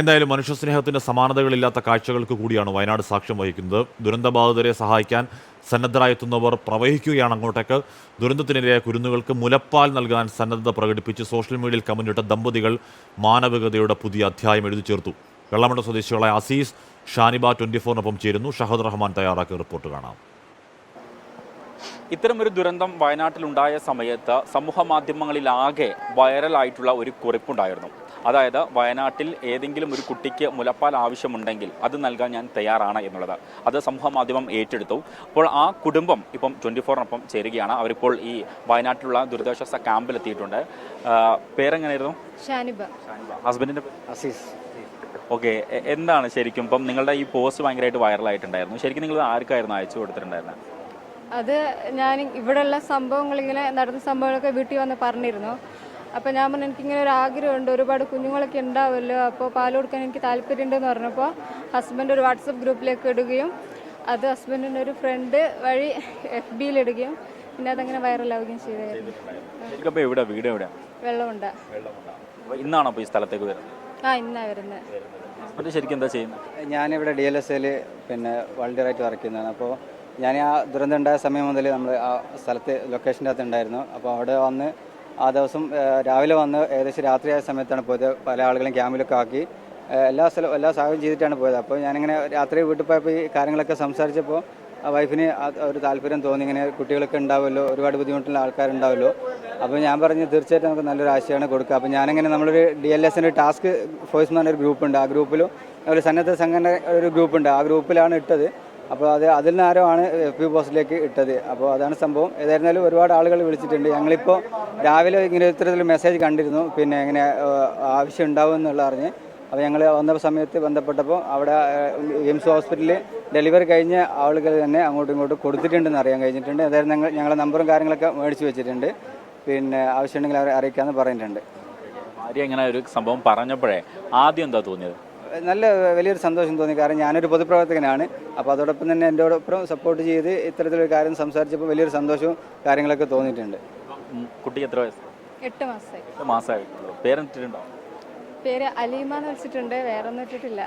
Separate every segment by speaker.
Speaker 1: എന്തായാലും മനുഷ്യസ്നേഹത്തിന്റെ സമാനതകളില്ലാത്ത കാഴ്ചകൾക്ക് കൂടിയാണ് വയനാട് സാക്ഷ്യം വഹിക്കുന്നത്. ദുരന്തബാധിതരെ സഹായിക്കാൻ സന്നദ്ധരായെത്തുന്നവർ പ്രവഹിക്കുകയാണ് അങ്ങോട്ടേക്ക്. ദുരന്തത്തിനിരയായ കുരുന്നുകൾക്ക് മുലപ്പാൽ നൽകാൻ സന്നദ്ധത പ്രകടിപ്പിച്ച് സോഷ്യൽ മീഡിയയിൽ കമന്റിട്ട ദമ്പതികൾ മാനവികതയുടെ പുതിയ അധ്യായം എഴുതി ചേർത്തു. വെള്ളമണ്ട സ്വദേശികളായ അസീസ് ഷാനിബ ട്വന്റി ഫോറിനൊപ്പം ചേരുന്നു. ഷഹദ് റഹ്മാൻ തയ്യാറാക്കിയ റിപ്പോർട്ട് കാണാം.
Speaker 2: ഇത്തരമൊരു ദുരന്തം വയനാട്ടിലുണ്ടായ സമയത്ത് സമൂഹ മാധ്യമങ്ങളിലാകെ വൈറലായിട്ടുള്ള ഒരു കുറിപ്പുണ്ടായിരുന്നു. അതായത് വയനാട്ടിൽ ഏതെങ്കിലും ഒരു കുട്ടിക്ക് മുലപ്പാൽ ആവശ്യമുണ്ടെങ്കിൽ അത് നൽകാൻ ഞാൻ തയ്യാറാണ് എന്നുള്ളത്. അത് സമൂഹ മാധ്യമം ഏറ്റെടുത്തു. അപ്പോൾ ആ കുടുംബം ഇപ്പം ട്വന്റി ഫോറിനൊപ്പം ചേരുകയാണ്. അവരിപ്പോൾ ഈ വയനാട്ടിലുള്ള ദുരിതാശ്വാസ ക്യാമ്പിലെത്തിയിട്ടുണ്ട്. പേരെങ്ങനെയായിരുന്നു
Speaker 3: ഷാനിബ.
Speaker 2: ഹസ്ബൻഡിന്റെ
Speaker 4: അസീസ്.
Speaker 2: ഓക്കെ. എന്താണ് ശരിക്കും ഇപ്പം നിങ്ങളുടെ ഈ പോസ്റ്റ് ഭയങ്കരമായിട്ട് വൈറലായിട്ടുണ്ടായിരുന്നു. ശരിക്കും നിങ്ങൾ ആർക്കായിരുന്നു അയച്ചു കൊടുത്തിട്ടുണ്ടായിരുന്നത്
Speaker 3: അത് ഞാൻ ഇവിടെയുള്ള സംഭവങ്ങൾ ഇങ്ങനെ നടന്ന സംഭവങ്ങളൊക്കെ വീട്ടിൽ വന്ന് പറഞ്ഞിരുന്നു. അപ്പോൾ ഞാൻ പറഞ്ഞു എനിക്കിങ്ങനെ ഒരു ആഗ്രഹമുണ്ട്. ഒരുപാട് കുഞ്ഞുങ്ങളൊക്കെ ഉണ്ടാവുമല്ലോ അപ്പോൾ പാൽ കൊടുക്കാൻ എനിക്ക് താല്പര്യമുണ്ടെന്ന് പറഞ്ഞപ്പോൾ ഹസ്ബൻഡ് ഒരു വാട്സപ്പ് ഗ്രൂപ്പിലേക്ക് ഇടുകയും അത് ഹസ്ബൻഡിന്റെ ഒരു ഫ്രണ്ട് വഴി എഫ് ബിയിൽ ഇടുകയും പിന്നെ അതങ്ങനെ വൈറലാവുകയും ചെയ്തായിരുന്നു.
Speaker 2: എവിടെ വീട് എവിടെ
Speaker 3: വെള്ളമുണ്ട.
Speaker 2: ഇന്നാണോ ഈ സ്ഥലത്തേക്ക് വരുന്നത്?
Speaker 3: ആ ഇന്നാ വരുന്നത്.
Speaker 2: ശരിക്കും എന്താ ചെയ്യുന്നത്?
Speaker 4: ഞാനിവിടെ ഡി എൽ എസ് എയിൽ പിന്നെ വളണ്ടിയറായിട്ട് വർക്ക് ചെയ്യുന്നതാണ്. അപ്പോൾ ഞാൻ ആ ദുരന്തം ഉണ്ടായ സമയം മുതൽ നമ്മൾ ആ സ്ഥലത്ത് ലൊക്കേഷന്റെ അകത്ത് ഉണ്ടായിരുന്നു. അപ്പോൾ അവിടെ വന്ന് ആ ദിവസം രാവിലെ വന്ന് ഏകദേശം രാത്രിയായ സമയത്താണ് പോയത്. പല ആളുകളും ക്യാമ്പിലൊക്കെ ആക്കി. എല്ലാ സ്ഥലവും എല്ലാ സഹായം ചെയ്തിട്ടാണ് പോയത്. അപ്പോൾ ഞാനിങ്ങനെ രാത്രി വീട്ടിൽ പോയപ്പോൾ ഈ കാര്യങ്ങളൊക്കെ സംസാരിച്ചപ്പോൾ വൈഫിന് ഒരു താല്പര്യം തോന്നി. ഇങ്ങനെ കുട്ടികളൊക്കെ ഉണ്ടാവുമല്ലോ ഒരുപാട് ബുദ്ധിമുട്ടുള്ള ആൾക്കാരുണ്ടാവുമല്ലോ. അപ്പോൾ ഞാൻ പറഞ്ഞു തീർച്ചയായിട്ടും നമുക്ക് നല്ലൊരു ആശയമാണ് കൊടുക്കുക. അപ്പോൾ ഞാനിങ്ങനെ നമ്മളൊരു ഡി എൽ എസിന്റെ ടാസ്ക് ഫോഴ്സ് എന്ന് പറഞ്ഞൊരു ഗ്രൂപ്പുണ്ട്. ആ ഗ്രൂപ്പിലും ഒരു സന്നദ്ധ സംഘടന ഒരു ഗ്രൂപ്പുണ്ട്. ആ ഗ്രൂപ്പിലാണ് ഇട്ടത്. അപ്പോൾ അത് അതിൽ നിന്ന് ആരോ ആണ് എഫ് പി പോസ്റ്റിലേക്ക് ഇട്ടത്. അപ്പോൾ അതാണ് സംഭവം. ഏതായിരുന്നാലും ഒരുപാട് ആളുകൾ വിളിച്ചിട്ടുണ്ട്. ഞങ്ങളിപ്പോൾ രാവിലെ ഇങ്ങനെ ഇത്തരത്തിൽ മെസ്സേജ് കണ്ടിരുന്നു. പിന്നെ ഇങ്ങനെ ആവശ്യം ഉണ്ടാവും എന്നുള്ള അറിഞ്ഞ്. അപ്പോൾ ഞങ്ങൾ വന്ന സമയത്ത് ബന്ധപ്പെട്ടപ്പോൾ അവിടെ എയിംസ് ഹോസ്പിറ്റലിൽ ഡെലിവറി കഴിഞ്ഞ ആളുകൾ തന്നെ അങ്ങോട്ടും ഇങ്ങോട്ടും കൊടുത്തിട്ടുണ്ടെന്ന് അറിയാൻ കഴിഞ്ഞിട്ടുണ്ട്. ഏതായാലും ഞങ്ങൾ ഞങ്ങളുടെ നമ്പറും കാര്യങ്ങളൊക്കെ മേടിച്ച് വെച്ചിട്ടുണ്ട്. പിന്നെ ആവശ്യമുണ്ടെങ്കിൽ അവരെ അറിയിക്കാമെന്ന് പറഞ്ഞിട്ടുണ്ട്.
Speaker 2: ഭാര്യ ഇങ്ങനെ ഒരു സംഭവം പറഞ്ഞപ്പോഴേ ആദ്യം എന്താ തോന്നിയത്?
Speaker 4: നല്ല വലിയൊരു സന്തോഷം തോന്നി. കാരണം ഞാനൊരു പൊതുപ്രവർത്തകനാണ്. അപ്പോൾ അതോടൊപ്പം തന്നെ എന്റെ ഒപ്പം സപ്പോർട്ട് ചെയ്ത് ഇത്തരത്തിലൊരു കാര്യം സംസാരിച്ചപ്പോൾ വലിയൊരു സന്തോഷവും കാര്യങ്ങളൊക്കെ തോന്നിയിട്ടുണ്ട്.
Speaker 2: കുട്ടി കുട്ടിക്ക് എത്ര വയസ്സ്?
Speaker 3: എട്ട് മാസമായി
Speaker 2: എട്ട് മാസമായിട്ടുള്ളൂ പേരെന്നിട്ടുണ്ടോ
Speaker 3: പേര് അലീമ എന്ന് വെച്ചിട്ടുണ്ട്. വേറെ ഒന്നും ഇട്ടിട്ടില്ല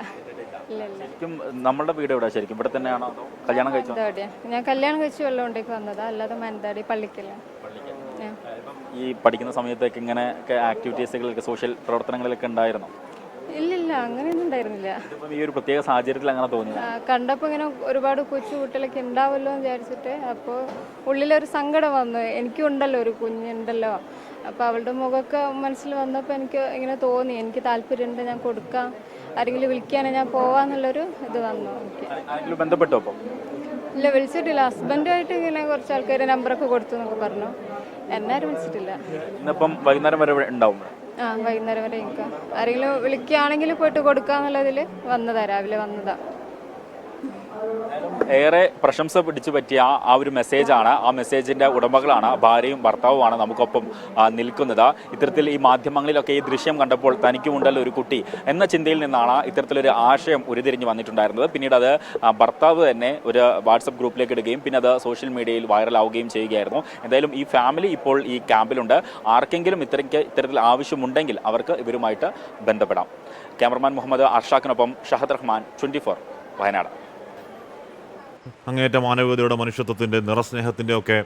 Speaker 2: ശരിക്കും നമ്മുടെ വീട് എവിടെ ശരിക്കും ഇവിടെ തന്നെയാണോ കല്യാണം കഴിച്ചോ?
Speaker 3: ഞാൻ കല്യാണം കഴിച്ചു വെള്ളമുണ്ടേക്ക് വന്നതാ. അല്ലാതെ മാനന്തവാടി പള്ളിക്കല്ല. ആ.
Speaker 2: ഈ പഠിക്കുന്ന സമയത്തൊക്കെ ഇങ്ങനെ ആക്ടിവിറ്റീസുകളൊക്കെ സോഷ്യൽ പ്രവർത്തനങ്ങളിലൊക്കെ ഉണ്ടായിരുന്നു?
Speaker 3: ഇല്ലില്ല അങ്ങനെയൊന്നും ഉണ്ടായിരുന്നില്ല.
Speaker 2: ഇതിപ്പം ഈ ഒരു പ്രത്യേക സാഹചര്യത്തിൽ അങ്ങനെ തോന്നി
Speaker 3: ആ, കണ്ടപ്പോൾ ഇങ്ങനെ ഒരുപാട് കൊച്ചു കുട്ടികളൊക്കെ ഉണ്ടാവല്ലോ എന്ന് വിചാരിച്ചിട്ട് അപ്പോൾ ഉള്ളിലൊരു സങ്കടം വന്നു. എനിക്കും ഉണ്ടല്ലോ ഒരു കുഞ്ഞുണ്ടല്ലോ. അപ്പോൾ അവളുടെ മുഖമൊക്കെ മനസ്സിൽ വന്നപ്പോൾ എനിക്ക് ഇങ്ങനെ തോന്നി. എനിക്ക് താല്പര്യമുണ്ട് ഞാൻ കൊടുക്കാം. ആരെങ്കിലും വിളിക്കാനോ ഞാൻ പോവാന്നുള്ളൊരു ഇത് വന്നു. എനിക്ക്
Speaker 2: ആരെങ്കിലും ബന്ധപ്പെട്ടോ അപ്പം
Speaker 3: ഇല്ല വിളിച്ചിട്ടില്ല. ഹസ്ബൻഡുമായിട്ട് ഇങ്ങനെ കുറച്ച് ആൾക്കാർ നമ്പറൊക്കെ കൊടുത്തു എന്നൊക്കെ പറഞ്ഞു. എന്നാരും വിളിച്ചിട്ടില്ല.
Speaker 2: ഇന്നിപ്പം വൈകുന്നേരം വരെ ഇവിടെ ഉണ്ടാവും. ഇവിടെ.
Speaker 3: ആ വൈകുന്നേരം വരെ നിൽക്കാം ആരെങ്കിലും വിളിക്കുകയാണെങ്കിൽ പോയിട്ട് കൊടുക്കാന്നുള്ളതിൽ വന്നതാ രാവിലെ വന്നതാ.
Speaker 2: ഏറെ പ്രശംസ പിടിച്ചു പറ്റിയ ആ- ഒരു മെസ്സേജാണ്. ആ മെസ്സേജിന്റെ ഉടമകളാണ് ഭാര്യയും ഭർത്താവുമാണ് നമുക്കൊപ്പം നിൽക്കുന്നത്. ഇത്തരത്തിൽ ഈ മാധ്യമങ്ങളിലൊക്കെ ഈ ദൃശ്യം കണ്ടപ്പോൾ തനിക്കുമുണ്ടല്ലോ ഒരു കുട്ടി എന്ന ചിന്തയിൽ നിന്നാണ് ഇത്തരത്തിലൊരു ആശയം ഉരുതിരിഞ്ഞ് വന്നിട്ടുണ്ടായിരുന്നത്. പിന്നീട് അത് ഭർത്താവ് തന്നെ ഒരു വാട്സപ്പ് ഗ്രൂപ്പിലേക്ക് ഇടുകയും പിന്നെ അത് സോഷ്യൽ മീഡിയയിൽ വൈറലാവുകയും ചെയ്യുകയായിരുന്നു. എന്തായാലും ഈ ഫാമിലി ഇപ്പോൾ ഈ ക്യാമ്പിലുണ്ട്. ആർക്കെങ്കിലും ഇത്തരയ്ക്ക് ഇത്തരത്തിൽ ആവശ്യമുണ്ടെങ്കിൽ അവർക്ക് ഇവരുമായിട്ട് ബന്ധപ്പെടാം. ക്യാമറമാൻ മുഹമ്മദ് അർഷാഖിനൊപ്പം ഷഹദ് റഹ്മാൻ ട്വന്റി വയനാട്.
Speaker 1: അങ്ങേയറ്റ മാനവികതയുടെ മനുഷ്യത്വത്തിന്റെ നിറസ്നേഹത്തിന്റെ ഒക്കെ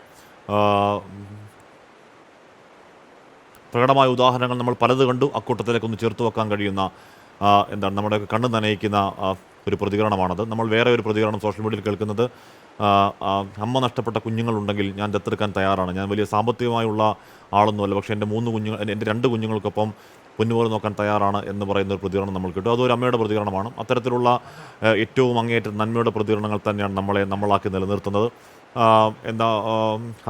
Speaker 1: പ്രകടമായ ഉദാഹരണങ്ങൾ നമ്മൾ പലത് കണ്ടു. അക്കൂട്ടത്തിലേക്ക് ഒന്ന് ചേർത്ത് വെക്കാൻ കഴിയുന്ന എന്താണ് നമ്മുടെ കണ്ണ് നനയിക്കുന്ന ഒരു പ്രതികരണമാണത്. നമ്മൾ വേറെ ഒരു പ്രതികരണം സോഷ്യൽ മീഡിയയിൽ കേൾക്കുന്നത് അമ്മ നഷ്ടപ്പെട്ട കുഞ്ഞുങ്ങളുണ്ടെങ്കിൽ ഞാൻ ദത്തെടുക്കാൻ തയ്യാറാണ്. ഞാൻ വലിയ സാമ്പത്തികമായുള്ള ആളൊന്നുമല്ല. പക്ഷേ എന്റെ മൂന്ന് കുഞ്ഞുങ്ങൾ എന്റെ രണ്ട് കുഞ്ഞുങ്ങൾക്കൊപ്പം പൊന്നുപോലെ നോക്കാൻ തയ്യാറാണ് എന്ന് പറയുന്ന ഒരു പ്രതികരണം നമ്മൾ കിട്ടും. അതൊരു അമ്മയുടെ പ്രതികരണമാണ്. അത്തരത്തിലുള്ള ഏറ്റവും അങ്ങേയറ്റം നന്മയുടെ പ്രതികരണങ്ങൾ തന്നെയാണ് നമ്മളെ നമ്മളാക്കി നിലനിർത്തുന്നത്. എന്താ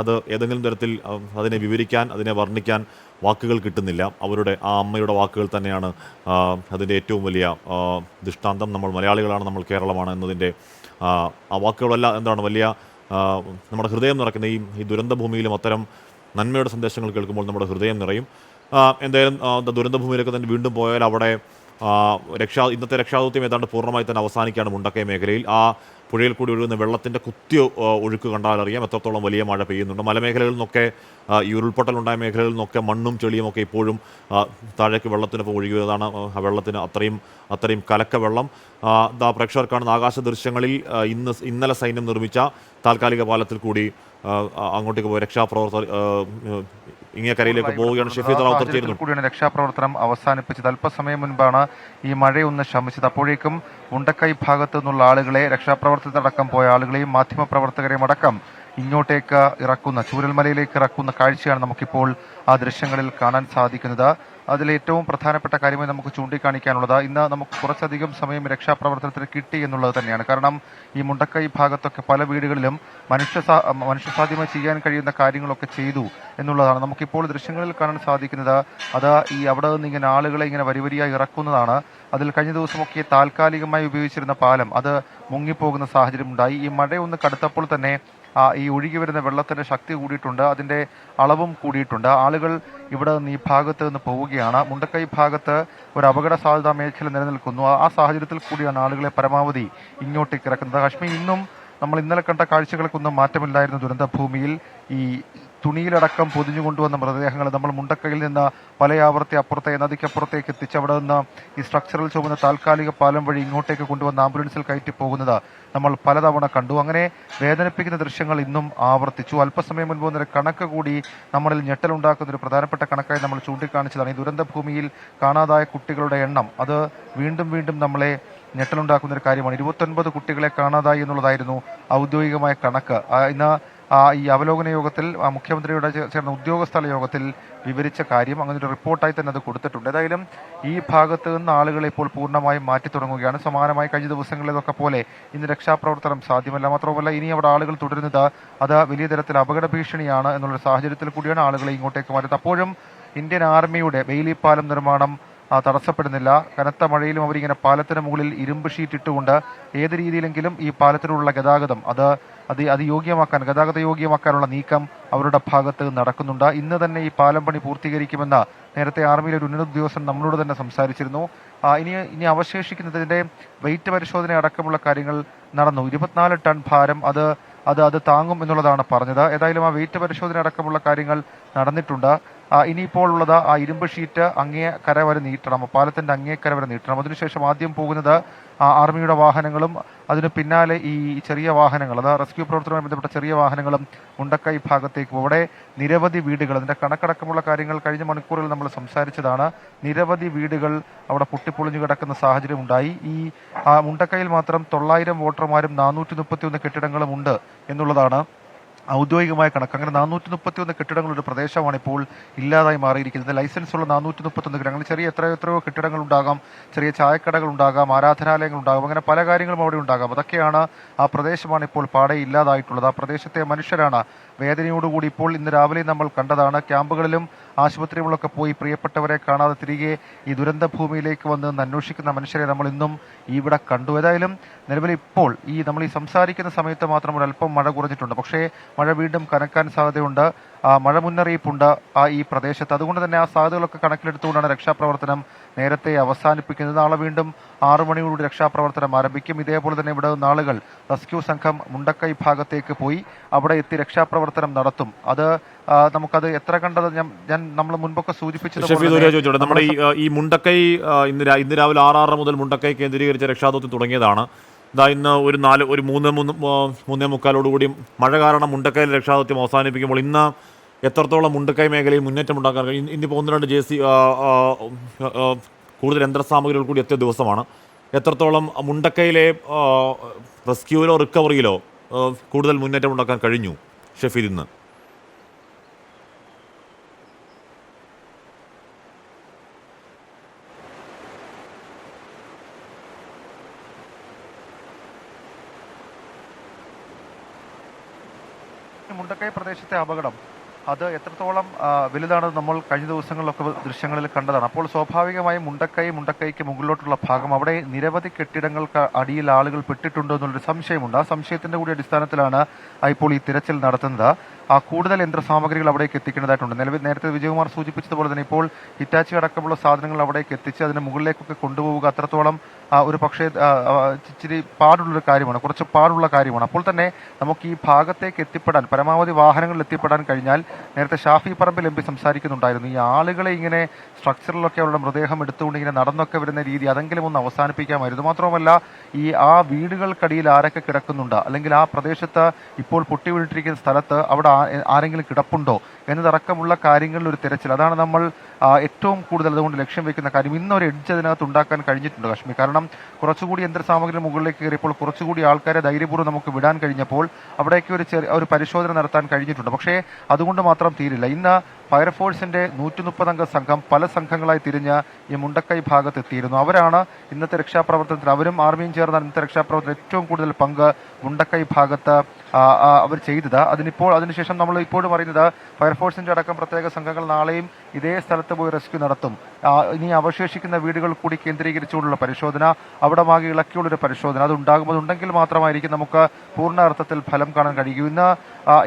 Speaker 1: അത് ഏതെങ്കിലും തരത്തിൽ അതിനെ വിവരിക്കാൻ അതിനെ വർണിക്കാൻ വാക്കുകൾ കിട്ടുന്നില്ല. അവരുടെ ആ അമ്മയുടെ വാക്കുകൾ തന്നെയാണ് അതിന്റെ ഏറ്റവും വലിയ ദൃഷ്ടാന്തം. നമ്മൾ മലയാളികളാണ് നമ്മൾ കേരളമാണ് എന്നതിന്റെ ആ വാക്കുകളല്ല എന്താണ് വലിയ നമ്മുടെ ഹൃദയം നിറയ്ക്കുന്ന ഈ ദുരന്ത ഭൂമിയിലും അത്തരം നന്മയുടെ സന്ദേശങ്ങൾ കേൾക്കുമ്പോൾ നമ്മുടെ ഹൃദയം നിറയും. എന്തായാലും ദുരന്ത ദുരന്തഭൂമിയിലൊക്കെ തന്നെ വീണ്ടും പോയാൽ അവിടെ രക്ഷാ ഇന്നത്തെ രക്ഷാദൗത്യം ഏതാണ്ട് പൂർണമായി തന്നെ അവസാനിക്കുകയാണ് മുണ്ടക്കൈ മേഖലയിൽ. ആ പുഴയിൽ കൂടി ഒഴുകുന്ന വെള്ളത്തിന്റെ കുത്തി ഒഴുക്ക് കണ്ടാൽ അറിയാം. എത്രത്തോളം വലിയ മഴ പെയ്യുന്നുണ്ട്. മലമേഖലകളിൽ നിന്നൊക്കെ ഈ ഉരുൾപൊട്ടലുണ്ടായ മേഖലകളിൽ നിന്നൊക്കെ മണ്ണും ചെളിയും ഒക്കെ ഇപ്പോഴും താഴേക്ക് വെള്ളത്തിനൊപ്പം ഒഴുകിയതാണ്. ആ വെള്ളത്തിന് അത്രയും അത്രയും കലക്ക വെള്ളം. പ്രേക്ഷകർ കാണുന്ന ആകാശ ദൃശ്യങ്ങളിൽ ഇന്ന് ഇന്നലെ സൈന്യം നിർമ്മിച്ച താൽക്കാലിക പാലത്തിൽ കൂടി അങ്ങോട്ടേക്ക് പോയി രക്ഷാപ്രവർത്തകർ ഇങ്ങേക്കരയിലേക്ക് പോവുകയാണ്. ഷെഫീദ് റാവുത്തർ ചേരുന്നു
Speaker 5: കൂടിയാണ് രക്ഷാപ്രവർത്തനം അവസാനിപ്പിച്ചത്. അല്പസമയം മുൻപാണ് ഈ മഴയൊന്ന് ശമിച്ചത്. അപ്പോഴേക്കും ഉണ്ടക്കൈ ഭാഗത്തു നിന്നുള്ള ആളുകളെ രക്ഷാപ്രവർത്തനത്തിനടക്കം പോയ ആളുകളെയും മാധ്യമപ്രവർത്തകരെയും അടക്കം ഇങ്ങോട്ടേക്ക് ഇറക്കുന്ന ചൂരൽമലയിലേക്ക് ഇറക്കുന്ന കാഴ്ചയാണ് നമുക്കിപ്പോൾ ആ ദൃശ്യങ്ങളിൽ കാണാൻ സാധിക്കുന്നത്. അതിൽ ഏറ്റവും പ്രധാനപ്പെട്ട കാര്യമായി നമുക്ക് ചൂണ്ടിക്കാണിക്കാനുള്ളത്. ഇന്ന് നമുക്ക് കുറച്ചധികം സമയം രക്ഷാപ്രവർത്തനത്തിന് കിട്ടി എന്നുള്ളത് തന്നെയാണ്. കാരണം ഈ മുണ്ടക്കൈ ഭാഗത്തൊക്കെ പല വീടുകളിലും മനുഷ്യ മനുഷ്യസാധ്യമായി ചെയ്യാൻ കഴിയുന്ന കാര്യങ്ങളൊക്കെ ചെയ്തു എന്നുള്ളതാണ്. നമുക്കിപ്പോൾ ദൃശ്യങ്ങളിൽ കാണാൻ സാധിക്കുന്നത് അത് ഈ അവിടെ നിന്ന് ഇങ്ങനെ ആളുകളെ ഇങ്ങനെ വരിവരിയായി ഇറക്കുന്നതാണ്. അതിൽ കഴിഞ്ഞ ദിവസമൊക്കെ താൽക്കാലികമായി ഉപയോഗിച്ചിരുന്ന പാലം അത് മുങ്ങിപ്പോകുന്ന സാഹചര്യം ഉണ്ടായി ഈ മഴ ഒന്ന് കടുത്തപ്പോൾ തന്നെ ഈ ഒഴുകി വരുന്ന വെള്ളത്തിന്റെ ശക്തി കൂടിയിട്ടുണ്ട് അതിന്റെ അളവും കൂടിയിട്ടുണ്ട്. ആളുകൾ ഇവിടെ നിന്ന് ഈ ഭാഗത്ത് നിന്ന് പോവുകയാണ്. മുണ്ടക്കൈ ഭാഗത്ത് ഒരു അപകട സാധ്യതാ മേഖല നിലനിൽക്കുന്നു. ആ- സാഹചര്യത്തിൽ കൂടിയാണ് ആളുകളെ പരമാവധി ഇങ്ങോട്ട് ഇറക്കുന്നത്. കാശ്മീർ ഇന്നും നമ്മൾ ഇന്നലെ കണ്ട കാഴ്ചകൾക്കൊന്നും മാറ്റമില്ലായിരുന്നു ദുരന്തഭൂമിയിൽ ഈ തുണിയിലടക്കം പൊതിഞ്ഞു കൊണ്ടുവന്ന മൃതദേഹങ്ങൾ നമ്മൾ മുണ്ടക്കയിൽ നിന്ന് പല ആവർത്തി അപ്പുറത്തെ നദിക്കപ്പുറത്തേക്ക് എത്തിച്ച് അവിടെ നിന്ന് ഈ സ്ട്രക്ചറൽ ചുമന്ന താൽക്കാലിക പാലം വഴി ഇങ്ങോട്ടേക്ക് കൊണ്ടുവന്ന ആംബുലൻസിൽ കയറ്റി പോകുന്നത് നമ്മൾ പലതവണ കണ്ടു. അങ്ങനെ വേദനിപ്പിക്കുന്ന ദൃശ്യങ്ങൾ ഇന്നും ആവർത്തിച്ചു. അല്പസമയം മുൻപ് വന്നൊരു കണക്ക് കൂടി നമ്മളിൽ ഞെട്ടലുണ്ടാക്കുന്ന ഒരു പ്രധാനപ്പെട്ട കണക്കായി നമ്മൾ ചൂണ്ടിക്കാണിച്ചതാണ്. ഈ ദുരന്ത ഭൂമിയിൽ കാണാതായ കുട്ടികളുടെ എണ്ണം അത് വീണ്ടും വീണ്ടും നമ്മളെ ഞെട്ടലുണ്ടാക്കുന്ന ഒരു കാര്യമാണ്. ഇരുപത്തൊൻപത് കുട്ടികളെ കാണാതായി എന്നുള്ളതായിരുന്നു ഔദ്യോഗികമായ കണക്ക്. ഇന്ന് ഈ അവലോകന യോഗത്തിൽ മുഖ്യമന്ത്രിയുടെ ചേർന്ന ഉദ്യോഗസ്ഥല യോഗത്തിൽ വിവരിച്ച കാര്യം അങ്ങനെ ഒരു റിപ്പോർട്ടായി തന്നെ അത് കൊടുത്തിട്ടുണ്ട്. ഏതായാലും ഈ ഭാഗത്ത് നിന്ന് ആളുകളെ ഇപ്പോൾ പൂർണമായും മാറ്റി തുടങ്ങുകയാണ്. സമാനമായി കഴിഞ്ഞ ദിവസങ്ങളിലൊക്കെ പോലെ ഇന്ന് രക്ഷാപ്രവർത്തനം സാധ്യമല്ല. മാത്രമല്ല ഇനി അവിടെ ആളുകൾ തുടരുന്നത് അത് വലിയ തരത്തിൽ അപകട ഭീഷണിയാണ് എന്നുള്ള സാഹചര്യത്തിൽ കൂടിയാണ് ആളുകളെ ഇങ്ങോട്ടേക്ക് മാറ്റുന്നത്. അപ്പോഴും ഇന്ത്യൻ ആർമിയുടെ വെയിലിപ്പാലം പാലം നിർമ്മാണം തടസ്സപ്പെടുന്നില്ല. കനത്ത മഴയിലും അവരിങ്ങനെ പാലത്തിന് മുകളിൽ ഇരുമ്പ് ഷീറ്റ് ഇട്ടുകൊണ്ട് ഏത് രീതിയിലെങ്കിലും ഈ പാലത്തിലുള്ള ഗതാഗതം അത് അത് അത് യോഗ്യമാക്കാൻ ഗതാഗത യോഗ്യമാക്കാനുള്ള നീക്കം അവരുടെ ഭാഗത്ത് നടക്കുന്നുണ്ട്. ഇന്ന് തന്നെ ഈ പാലം പണി പൂർത്തീകരിക്കുമെന്ന് നേരത്തെ ആർമിയിലെ ഒരു ഉന്നത ഉദ്യോഗസ്ഥൻ നമ്മളോട് തന്നെ സംസാരിച്ചിരുന്നു. ഇനി ഇനി അവശേഷിക്കുന്നതിന്റെ വെയിറ്റ് പരിശോധന അടക്കമുള്ള കാര്യങ്ങൾ നടന്നു. ഇരുപത്തിനാല് ടൺ ഭാരം അത് അത് അത് താങ്ങും എന്നുള്ളതാണ് പറഞ്ഞത്. ഏതായാലും ആ വെയിറ്റ് പരിശോധന അടക്കമുള്ള കാര്യങ്ങൾ നടന്നിട്ടുണ്ട്. ഇനിയിപ്പോൾ ഉള്ളത് ആ ഇരുമ്പ് ഷീറ്റ് അങ്ങേ കര വരെ നീട്ടണം. പാലത്തിന്റെ അങ്ങേ വരെ നീട്ടണം. അതിനുശേഷം ആദ്യം പോകുന്നത് ആർമിയുടെ വാഹനങ്ങളും അതിന് പിന്നാലെ ഈ ചെറിയ വാഹനങ്ങൾ അതായത് റെസ്ക്യൂ പ്രവർത്തനവുമായി ബന്ധപ്പെട്ട ചെറിയ വാഹനങ്ങളും മുണ്ടക്കൈ ഭാഗത്തേക്ക് അവിടെ നിരവധി വീടുകൾ അതിന്റെ കണക്കടക്കമുള്ള കാര്യങ്ങൾ കഴിഞ്ഞ മണിക്കൂറിൽ നമ്മൾ സംസാരിച്ചതാണ്. നിരവധി വീടുകൾ അവിടെ പൊട്ടിപ്പൊളിഞ്ഞു കിടക്കുന്ന സാഹചര്യം ഉണ്ടായി. ഈ മുണ്ടക്കൈയിൽ മാത്രം തൊള്ളായിരം വോട്ടർമാരും നാനൂറ്റി കെട്ടിടങ്ങളും ഉണ്ട് എന്നുള്ളതാണ് ഔദ്യോഗികമായ കണക്ക്. അങ്ങനെ നാനൂറ്റി മുപ്പത്തി ഒന്ന് കെട്ടിടങ്ങളുടെ പ്രദേശമാണ് ഇപ്പോൾ ഇല്ലാതായി മാറിയിരിക്കുന്നത്. ലൈസൻസ് ഉള്ള നാനൂറ്റി മുപ്പത്തൊന്ന് കെട്ടിടങ്ങൾ ചെറിയ എത്രയോ എത്രയോ കെട്ടിടങ്ങൾ ഉണ്ടാകാം ചെറിയ ചായക്കടകൾ ഉണ്ടാകാം. ആരാധനാലയങ്ങൾ ഉണ്ടാകാം. അങ്ങനെ പല കാര്യങ്ങളും അവിടെ ഉണ്ടാകാം. അതൊക്കെയാണ് ആ പ്രദേശമാണ് ഇപ്പോൾ പാടെ ഇല്ലാതായിട്ടുള്ളത്. ആ പ്രദേശത്തെ മനുഷ്യരാണ് വേദനയോടുകൂടി ഇപ്പോൾ ഇന്ന് രാവിലെ നമ്മൾ കണ്ടതാണ്. ക്യാമ്പുകളിലും ആശുപത്രികളിലൊക്കെ പോയി പ്രിയപ്പെട്ടവരെ കാണാതെ തിരികെ ഈ ദുരന്ത ഭൂമിയിലേക്ക് വന്ന് അന്വേഷിക്കുന്ന മനുഷ്യരെ നമ്മൾ ഇന്നും ഇവിടെ കണ്ടു. ഏതായാലും നിലവിൽ ഇപ്പോൾ ഈ നമ്മൾ ഈ സംസാരിക്കുന്ന സമയത്ത് മാത്രം ഒരു അല്പം മഴ കുറഞ്ഞിട്ടുണ്ട്. പക്ഷേ മഴ വീണ്ടും കനക്കാൻ സാധ്യതയുണ്ട്. ആ മഴ മുന്നറിയിപ്പുണ്ട് ആ ഈ പ്രദേശത്ത്. അതുകൊണ്ട് തന്നെ ആ സാധ്യതകളൊക്കെ കണക്കിലെടുത്തുകൊണ്ടാണ് രക്ഷാപ്രവർത്തനം നേരത്തെ അവസാനിപ്പിക്കുന്നത്. നാളെ വീണ്ടും ആറു മണിയോടുകൂടി രക്ഷാപ്രവർത്തനം ആരംഭിക്കും. ഇതേപോലെ തന്നെ ഇവിടെ നാളുകൾ റെസ്ക്യൂ സംഘം മുണ്ടക്കൈ ഭാഗത്തേക്ക് പോയി അവിടെ എത്തി രക്ഷാപ്രവർത്തനം നടത്തും. അത് നമുക്കത് എത്ര കണ്ടത് ഞാൻ ഞാൻ നമ്മൾ മുൻപൊക്കെ സൂചിപ്പിച്ചത്
Speaker 1: നമ്മുടെ ഈ ഈ മുണ്ടക്കൈ ഇന്ന് ഇന്ന് രാവിലെ ആറാറ് മുതൽ മുണ്ടക്കൈ കേന്ദ്രീകരിച്ച രക്ഷാദൗത്യം തുടങ്ങിയതാണ്. ഇതാ ഇന്ന് ഒരു നാല് ഒരു മൂന്ന് മൂന്ന് മൂന്നേ മുക്കാലോടുകൂടി മഴ കാരണം മുണ്ടക്കൈ രക്ഷാദൗത്യം അവസാനിപ്പിക്കുമ്പോൾ ഇന്ന് എത്രത്തോളം മുണ്ടക്കൈ മേഖലയിൽ മുന്നേറ്റം ഉണ്ടാക്കാൻ കഴിയും? ഇന്നിപ്പോൾ ഒന്ന് രണ്ട് ജെ സി കൂടുതൽ യന്ത്രസാമഗ്രികൾ കൂടി എത്തിയ ദിവസമാണ്. എത്രത്തോളം മുണ്ടക്കൈയിലെ റെസ്ക്യൂവിലോ റിക്കവറിയിലോ കൂടുതൽ മുന്നേറ്റം ഉണ്ടാക്കാൻ കഴിഞ്ഞു ഷെഫീദ് ഇന്ന്?
Speaker 5: മുണ്ടക്കൈ പ്രദേശത്തെ അപകടം അത് എത്രത്തോളം വലുതാണ് നമ്മൾ കഴിഞ്ഞ ദിവസങ്ങളിലൊക്കെ ദൃശ്യങ്ങളിൽ കണ്ടതാണ്. അപ്പോൾ സ്വാഭാവികമായും മുണ്ടക്കൈ മുണ്ടക്കൈക്ക് മുകളിലോട്ടുള്ള ഭാഗം അവിടെ നിരവധി കെട്ടിടങ്ങൾക്ക് അടിയിൽ ആളുകൾ പെട്ടിട്ടുണ്ടോ എന്നുള്ളൊരു സംശയമുണ്ട്. ആ സംശയത്തിന്റെ കൂടി അടിസ്ഥാനത്തിലാണ് ഇപ്പോൾ ഈ തിരച്ചിൽ നടത്തുന്നത്. കൂടുതൽ യന്ത്രസാമഗ്രികൾ അവിടേക്ക് എത്തിക്കേണ്ടതായിട്ടുണ്ട് നിലവിൽ നേരത്തെ വിജയകുമാർ സൂചിപ്പിച്ചതുപോലെ തന്നെ ഇപ്പോൾ ഹിറ്റാച്ചി അടക്കമുള്ള സാധനങ്ങൾ അവിടേക്ക് എത്തിച്ച് അതിന് മുകളിലേക്കൊക്കെ കൊണ്ടുപോവുക അത്രത്തോളം ഒരു പക്ഷേ ഇച്ചിരി പാടുള്ളൊരു കാര്യമാണ്. കുറച്ച് പാടുള്ള കാര്യമാണ്. അപ്പോൾ തന്നെ നമുക്ക് ഈ ഭാഗത്തേക്ക് എത്തിപ്പെടാൻ പരമാവധി വാഹനങ്ങളിൽ എത്തിപ്പെടാൻ കഴിഞ്ഞാൽ നേരത്തെ ഷാഫി പറമ്പിൽ എം പി സംസാരിക്കുന്നുണ്ടായിരുന്നു. ഈ ആളുകളെ ഇങ്ങനെ സ്ട്രക്ചറിലൊക്കെ അവരുടെ മൃതദേഹം എടുത്തുകൊണ്ട് ഇങ്ങനെ നടന്നൊക്കെ വരുന്ന രീതി അതെങ്കിലും ഒന്ന് അവസാനിപ്പിക്കാമായിരുന്നു. മാത്രമല്ല ഈ ആ വീടുകൾക്കടിയിൽ ആരൊക്കെ കിടക്കുന്നുണ്ട് അല്ലെങ്കിൽ ആ പ്രദേശത്ത് ഇപ്പോൾ പൊട്ടി വീണിട്ടിരിക്കുന്ന സ്ഥലത്ത് അവിടെ ആരെങ്കിലും കിടപ്പുണ്ടോ എന്നതടക്കമുള്ള കാര്യങ്ങളിൽ ഒരു തിരച്ചിൽ. അതാണ് നമ്മൾ ഏറ്റവും കൂടുതൽ അതുകൊണ്ട് ലക്ഷ്യം വെക്കുന്ന കാര്യം. ഇന്നൊരു എഡ്ജ് അതിനകത്ത് ഉണ്ടാക്കാൻ കഴിഞ്ഞിട്ടുണ്ട് കശ്മീർ. കാരണം കുറച്ചുകൂടി യന്ത്രസാമഗ്രി മുകളിലേക്ക് കയറിയപ്പോൾ കുറച്ചുകൂടി ആൾക്കാരെ ധൈര്യപൂർവം നമുക്ക് വിടാൻ കഴിഞ്ഞപ്പോൾ അവിടേക്ക് ഒരു ചെറിയ ഒരു പരിശോധന നടത്താൻ കഴിഞ്ഞിട്ടുണ്ട്. പക്ഷേ അതുകൊണ്ട് മാത്രം തീരില്ല. ഇന്ന് ഫയർഫോഴ്സിന്റെ നൂറ്റി മുപ്പതംഗ സംഘം പല സംഘങ്ങളായി തിരിഞ്ഞ് ഈ മുണ്ടക്കൈ ഭാഗത്ത് എത്തിയിരുന്നു അവരാണ് ഇന്നത്തെ രക്ഷാപ്രവർത്തനത്തിൽ അവരും ആർമിയും ചേർന്ന ഇന്നത്തെ രക്ഷാപ്രവർത്തനത്തിൽ ഏറ്റവും കൂടുതൽ പങ്ക് മുണ്ടക്കൈ ഭാഗത്ത് അവർ ചെയ്തത്. അതിനിപ്പോൾ അതിനുശേഷം നമ്മൾ ഇപ്പോഴും പറയുന്നത് ഫയർഫോഴ്സിന്റെ അടക്കം പ്രത്യേക സംഘങ്ങൾ നാളെയും ഇതേ സ്ഥലത്ത് പോയി റെസ്ക്യൂ നടത്തും. ഇനി അവശേഷിക്കുന്ന വീടുകൾ കൂടി കേന്ദ്രീകരിച്ചുകൊണ്ടുള്ള പരിശോധന അവിടെ ആകെ ഇളക്കിയുള്ളൊരു പരിശോധന. അത് ഉണ്ടാകുമ്പോഴുണ്ടെങ്കിൽ മാത്രമായിരിക്കും നമുക്ക് പൂർണ അർത്ഥത്തിൽ ഫലം കാണാൻ കഴിയൂ. ഇന്ന്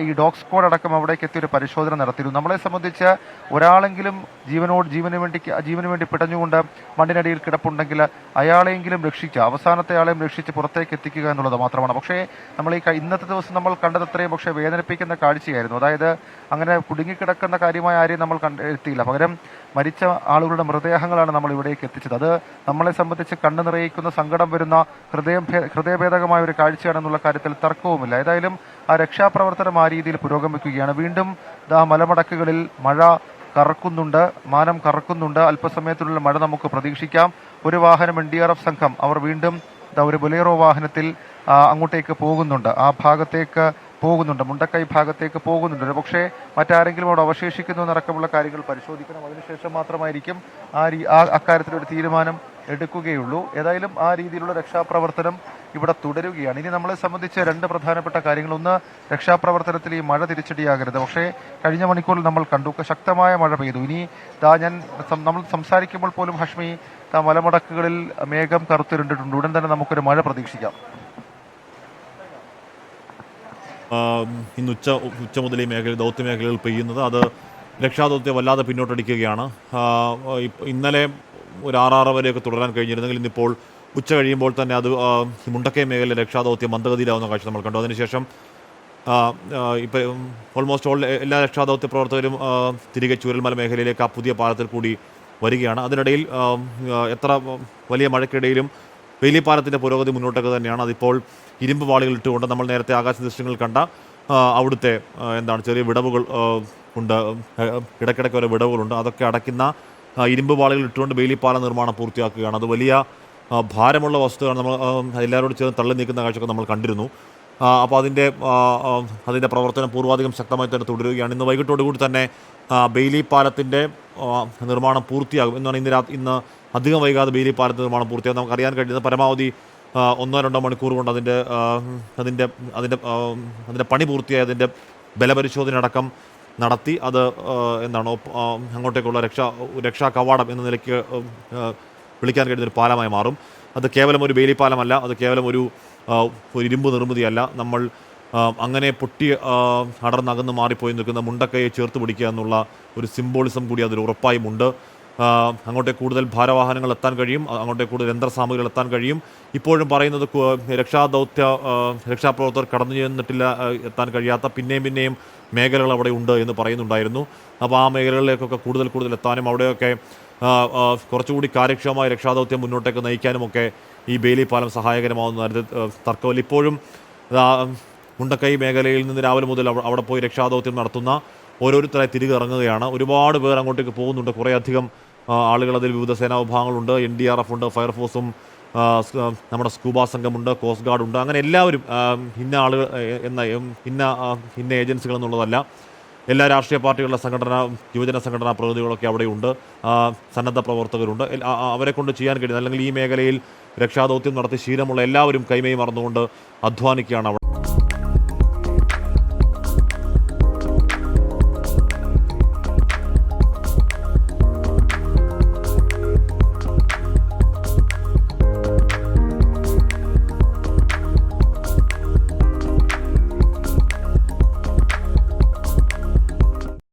Speaker 5: ഈ ഡോഗ് സ്ക്വാഡ് അടക്കം അവിടേക്ക് എത്തി ഒരു പരിശോധന നടത്തിയിരുന്നു. നമ്മളെ സംബന്ധിച്ച് ഒരാളെങ്കിലും ജീവനോട് ജീവന് വേണ്ടി ജീവന് വേണ്ടി പിടഞ്ഞുകൊണ്ട് മണ്ണിനടിയിൽ കിടപ്പുണ്ടെങ്കിൽ അയാളെങ്കിലും രക്ഷിക്കുക. അവസാനത്തെ ആളെയും രക്ഷിച്ച് പുറത്തേക്ക് എത്തിക്കുക എന്നുള്ളത് മാത്രമാണ്. പക്ഷേ നമ്മൾ ഈ ഇന്നത്തെ ദിവസം നമ്മൾ കണ്ടത് അത്രയും പക്ഷേ വേദനിപ്പിക്കുന്ന കാഴ്ചയായിരുന്നു. അതായത് അങ്ങനെ കുടുങ്ങിക്കിടക്കുന്ന കാര്യമായ ആരെയും നമ്മൾ കണ്ട എത്തിയില്ല. പകരം മരിച്ച ആളുകളുടെ മൃതദേഹങ്ങളാണ് നമ്മൾ ഇവിടേക്ക് എത്തിച്ചത്. അത് നമ്മളെ സംബന്ധിച്ച് കണ്ണു നിറയിക്കുന്ന സങ്കടം വരുന്ന ഹൃദയം ഹൃദയഭേദകമായ ഒരു കാഴ്ചയാണെന്നുള്ള കാര്യത്തിൽ തർക്കവുമില്ല. ഏതായാലും ആ രക്ഷാപ്രവർത്തനം ആ രീതിയിൽ പുരോഗമിക്കുകയാണ്. വീണ്ടും ആ മലമടക്കുകളിൽ മഴ കറക്കുന്നുണ്ട് മാനം കറക്കുന്നുണ്ട്. അല്പസമയത്തിനുള്ള മഴ നമുക്ക് പ്രതീക്ഷിക്കാം. ഒരു വാഹനം എൻ സംഘം അവർ വീണ്ടും ഒരു ബൊലേറോ വാഹനത്തിൽ അങ്ങോട്ടേക്ക് പോകുന്നുണ്ട്. ആ ഭാഗത്തേക്ക് പോകുന്നുണ്ട്. മുണ്ടക്കൈ ഭാഗത്തേക്ക് പോകുന്നുണ്ട്. പക്ഷേ മറ്റാരെങ്കിലും അവിടെ അവശേഷിക്കുന്നു എന്നടക്കമുള്ള കാര്യങ്ങൾ പരിശോധിക്കണം. അതിനുശേഷം മാത്രമായിരിക്കും ആ രീ ആ അക്കാര്യത്തിലൊരു തീരുമാനം എടുക്കുകയുള്ളൂ. ഏതായാലും ആ രീതിയിലുള്ള രക്ഷാപ്രവർത്തനം ഇവിടെ തുടരുകയാണ്. ഇനി നമ്മളെ സംബന്ധിച്ച് രണ്ട് പ്രധാനപ്പെട്ട കാര്യങ്ങൾ. ഒന്ന് രക്ഷാപ്രവർത്തനത്തിൽ ഈ മഴ തിരിച്ചടിയാകരുത്. പക്ഷേ കഴിഞ്ഞ മണിക്കൂറിൽ നമ്മൾ കണ്ടു. ശക്തമായ മഴ പെയ്തു. ഇനി ദാ ഞാൻ നമ്മൾ സംസാരിക്കുമ്പോൾ പോലും ഹഷ്മി മലമുടക്കുകളിൽ മേഘം കറുത്തിരുണ്ടിട്ടുണ്ട്. ഉടൻ തന്നെ നമുക്കൊരു മഴ പ്രതീക്ഷിക്കാം.
Speaker 1: ഇന്ന് ഉച്ച ഉച്ച മുതൽ ഈ മേഖല ദൗത്യ മേഖലകൾ പെയ്യുന്നത് അത് രക്ഷാദൗത്യം വല്ലാതെ പിന്നോട്ടടിക്കുകയാണ്. ഇന്നലെ ഒരു ആറാറ് വരെയൊക്കെ തുടരാൻ കഴിഞ്ഞിരുന്നെങ്കിൽ ഇന്നിപ്പോൾ ഉച്ച കഴിയുമ്പോൾ തന്നെ അത് മുണ്ടക്കയ മേഖല രക്ഷാദൗത്യം മന്ദഗതിയിലാവുന്ന കാഴ്ച നമ്മൾ കണ്ടു. അതിനുശേഷം ഇപ്പം ഓൾമോസ്റ്റ് ഓൾ എല്ലാ രക്ഷാദൗത്യ പ്രവർത്തകരും തിരികെ ചൂരൽമല മേഖലയിലേക്ക് ആ പുതിയ പാലത്തിൽ കൂടി വരികയാണ്. അതിനിടയിൽ എത്ര വലിയ മഴയ്ക്കിടയിലും വേലിപ്പാലത്തിന്റെ പുരോഗതി മുന്നോട്ടൊക്കെ തന്നെയാണ്. അതിപ്പോൾ ഇരുമ്പ് വാളികൾ ഇട്ടുകൊണ്ട് നമ്മൾ നേരത്തെ ആകാശ ദൃശ്യങ്ങൾ കണ്ട അവിടുത്തെ എന്താണ് ചെറിയ വിടവുകൾ ഉണ്ട്. ഇടയ്ക്കിടയ്ക്ക് ഓരോ വിടവുകളുണ്ട്. അതൊക്കെ അടയ്ക്കുന്ന ഇരുമ്പ് വാളുകൾ ഇട്ടുകൊണ്ട് വേലിപ്പാലം നിർമ്മാണം പൂർത്തിയാക്കുകയാണ്. അത് വലിയ ഭാരമുള്ള വസ്തുവാണ്. നമ്മൾ എല്ലാവരോടും ചേർന്ന് തള്ളി നീക്കുന്ന കാഴ്ചയൊക്കെ നമ്മൾ കണ്ടിരുന്നു. അപ്പോൾ അതിന്റെ അതിന്റെ പ്രവർത്തനം പൂർവാധികം ശക്തമായി തന്നെ തുടരുകയാണ്. ഇന്ന് വൈകിട്ടോടുകൂടി തന്നെ ബെയിലി പാലത്തിന്റെ നിർമ്മാണം പൂർത്തിയാകും. എന്നാണ് ഇന്ന് രാ ഇന്ന് അധികം വൈകാതെ ബെയിലി പാലത്തിന്റെ നിർമ്മാണം പൂർത്തിയാകും നമുക്ക് അറിയാൻ കഴിയുന്നത് പരമാവധി ഒന്നോ രണ്ടോ മണിക്കൂർ കൊണ്ട് അതിന്റെ അതിന്റെ അതിന്റെ അതിന്റെ പണി പൂർത്തിയായതിന്റെ ബലപരിശോധന അടക്കം നടത്തി അത് എന്താണ് അങ്ങോട്ടേക്കുള്ള രക്ഷാ രക്ഷാ കവാടം എന്ന നിലയ്ക്ക് വിളിക്കാൻ കഴിയുന്ന ഒരു പാലമായി മാറും. അത് കേവലം ഒരു ബെയിലി പാലമല്ല അത് കേവലം ഒരു ഒരു ഇരുമ്പ് നിർമ്മിതിയല്ല. നമ്മൾ അങ്ങനെ പൊട്ടി അടർന്നകന്ന് മാറിപ്പോയി നിൽക്കുന്ന മുണ്ടക്കയെ ചേർത്ത് പിടിക്കുക എന്നുള്ള ഒരു സിംബോളിസം കൂടി അതിൽ ഉറപ്പായും ഉണ്ട്. ആ, അങ്ങോട്ടേ കൂടുതൽ ഭാരവാഹനങ്ങൾ എത്താൻ കഴിയും അങ്ങോട്ടേക്ക് അങ്ങോട്ടേ കൂടുതൽ യന്ത്രസാമഗ്രികൾ എത്താൻ കഴിയും. ഇപ്പോഴും പറയുന്നത് രക്ഷാദൗത്യ രക്ഷാപ്രവർത്തകർ കടന്നു ചെന്നിട്ടില്ല എത്താൻ കഴിയാത്ത പിന്നെയും പിന്നെയും മേഖലകൾ അവിടെ ഉണ്ട് എന്ന് പറയുന്നുണ്ടായിരുന്നു. അപ്പോൾ ആ മേഖലകളിലേക്കൊക്കെ കൂടുതൽ കൂടുതൽ എത്താനും അവിടെയൊക്കെ കുറച്ചുകൂടി കാര്യക്ഷമമായ രക്ഷാദൗത്യം മുന്നോട്ടേക്ക് നയിക്കാനുമൊക്കെ ഈ ബേലി പാലം സഹായകരമാവുന്ന കാര്യത്തിൽ തർക്കമില്ല. ഇപ്പോഴും മുണ്ടക്കൈ മേഖലയിൽ നിന്ന് രാവിലെ മുതൽ അവിടെ പോയി രക്ഷാദൗത്യം നടത്തുന്ന ഓരോരുത്തരായി തിരികെ ഇറങ്ങുകയാണ്. ഒരുപാട് പേർ അങ്ങോട്ടേക്ക് പോകുന്നുണ്ട്. കുറേയധികം ആളുകൾ അതിൽ വിവിധ സേനാ വിഭാഗങ്ങളുണ്ട് എൻ ഡി ആർ എഫ് ഉണ്ട് ഫയർഫോഴ്സും നമ്മുടെ സ്കൂബ സംഘമുണ്ട് കോസ്റ്റ് ഗാർഡ് ഉണ്ട്. അങ്ങനെ എല്ലാവരും ഇന്ന ആളുകൾ എന്ന ഇന്ന ഇന്ന ഏജൻസികൾ എന്നുള്ളതല്ല. എല്ലാ രാഷ്ട്രീയ പാർട്ടികളുടെ സംഘടന യുവജന സംഘടനാ പ്രതിനിധികളൊക്കെ അവിടെയുണ്ട്. സന്നദ്ധ പ്രവർത്തകരുണ്ട്. അവരെ കൊണ്ട് ചെയ്യാൻ കഴിയുന്നത് അല്ലെങ്കിൽ ഈ മേഖലയിൽ രക്ഷാദൗത്യം നടത്തി ശീലമുള്ള എല്ലാവരും കൈമൈ മറന്നുകൊണ്ട് അധ്വാനിക്കുകയാണ് അവിടെ.